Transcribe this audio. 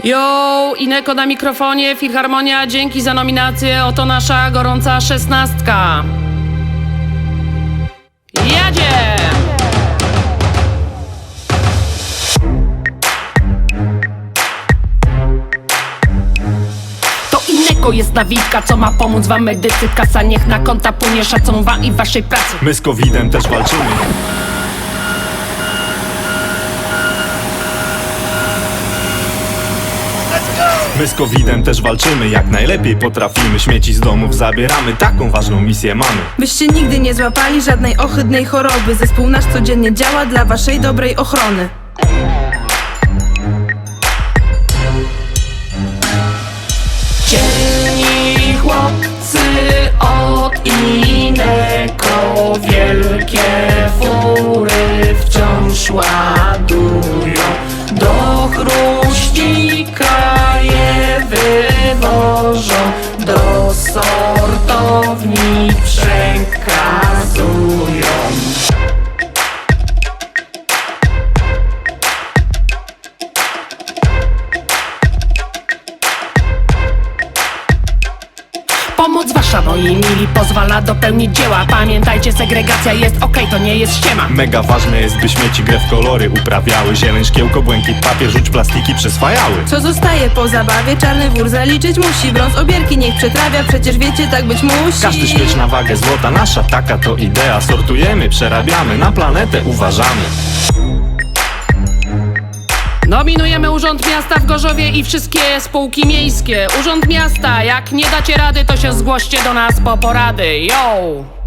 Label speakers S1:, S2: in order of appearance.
S1: Yo, Ineko na mikrofonie, Filharmonia, dzięki za nominację, oto nasza gorąca szesnastka. Jadzie! To Ineko jest nawika, co ma pomóc wam medycy Kasa niech na konta płynie szacun wam i waszej pracy
S2: My z covidem też walczymy My z covidem też walczymy Jak najlepiej potrafimy. Śmieci z domów zabieramy Taką ważną misję mamy.
S3: Byście nigdy nie złapali żadnej ohydnej choroby. Zespół nasz codziennie działa dla waszej dobrej ochrony.
S1: Dzielni chłopcy od Ineko Wielkie fury wciąż ładują Do je Do sortowni Pomoc wasza, moi mili, pozwala dopełnić dzieła. Pamiętajcie, segregacja jest okej, to nie jest ściema.
S2: Mega ważne jest, by śmieci grę w kolory uprawiały. Zieleń, szkiełko, błękit, papier, rzuć plastiki przyswajały.
S3: Co zostaje po zabawie? Czarny wór zaliczyć musi. Brąz obierki niech przetrawia, przecież wiecie tak być musi.
S2: Każdy śmieć na wagę złota, nasza taka to idea. Sortujemy, przerabiamy, na planetę uważamy
S1: Nominujemy Urząd Miasta w Gorzowie i wszystkie spółki miejskie Urząd Miasta, jak nie dacie rady, to się zgłoście do nas po porady Yo!